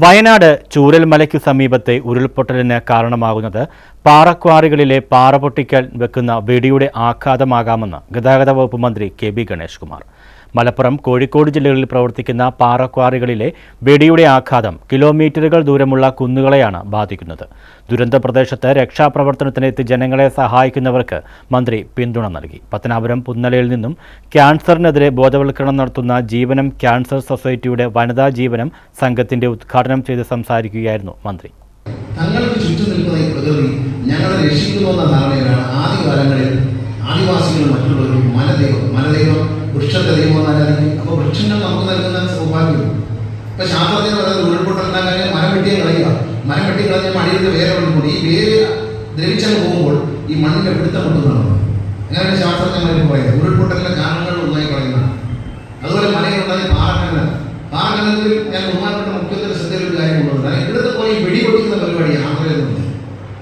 വയനാട് ചൂരൽമലയ്ക്കു സമീപത്തെ ഉരുൾപൊട്ടലിന് കാരണമാകുന്നത് പാറക്വാറികളിലെ പാറ പൊട്ടിക്കൽ വെക്കുന്ന വെടിയുടെ ആഘാതമാകാമെന്ന് ഗതാഗത വകുപ്പ് മന്ത്രി കെ ബി ഗണേഷ് കുമാർ മലപ്പുറം കോഴിക്കോട് ജില്ലകളിൽ പ്രവർത്തിക്കുന്ന പാറക്വാറികളിലെ വെടിയുടെ ആഘാതം കിലോമീറ്ററുകൾ ദൂരമുള്ള കുന്നുകളെയാണ് ബാധിക്കുന്നത്. ദുരന്ത പ്രദേശത്ത് രക്ഷാപ്രവർത്തനത്തിനെത്തി ജനങ്ങളെ സഹായിക്കുന്നവർക്ക് മന്ത്രി പിന്തുണ നൽകി. പത്തനാപുരം പുന്നലയിൽ നിന്നും ക്യാൻസറിനെതിരെ ബോധവൽക്കരണം നടത്തുന്ന ജീവനം ക്യാൻസർ സൊസൈറ്റിയുടെ വനിതാ ജീവനം സംഘത്തിന്റെ ഉദ്ഘാടനം ചെയ്ത് സംസാരിക്കുകയായിരുന്നു മന്ത്രി. തങ്ങൾക്ക് ചുറ്റും നിൽക്കുന്ന ഈ ആദിവാസികളും മറ്റുള്ളവരും മനദൈവം മനദൈവം വൃക്ഷത്തെ ദൈവം എന്നാലും അപ്പോൾ വൃക്ഷങ്ങൾ നമുക്ക് നൽകുന്ന സൗഭാഗ്യം. ഇപ്പൊ ശാസ്ത്രത്തിന് പറയുന്നത് ഉരുൾപൊട്ടലിന്റെ കാര്യം മരം വെട്ടിയെ കളയുക. മരം വെട്ടി കളഞ്ഞാൽ മടിയുടെ വേറെ ഒന്നും ഈ വേര് ദ്രവിച്ചങ്ങ് പോകുമ്പോൾ ഈ മണ്ണിന്റെ പിടുത്തം കൊണ്ടുവരണം അങ്ങനെയാണ് ശാസ്ത്രജ്ഞന്മാർ പറയുന്നത്. ഉരുൾപൊട്ടലിന്റെ കാരണങ്ങൾ ഒന്നായി പറയുന്നതാണ്. അതുപോലെ മലയിലുണ്ടായ പാറക്കനൽ. പാറക്കനലിൽ ഞാൻ മുഖ്യമന്ത്രി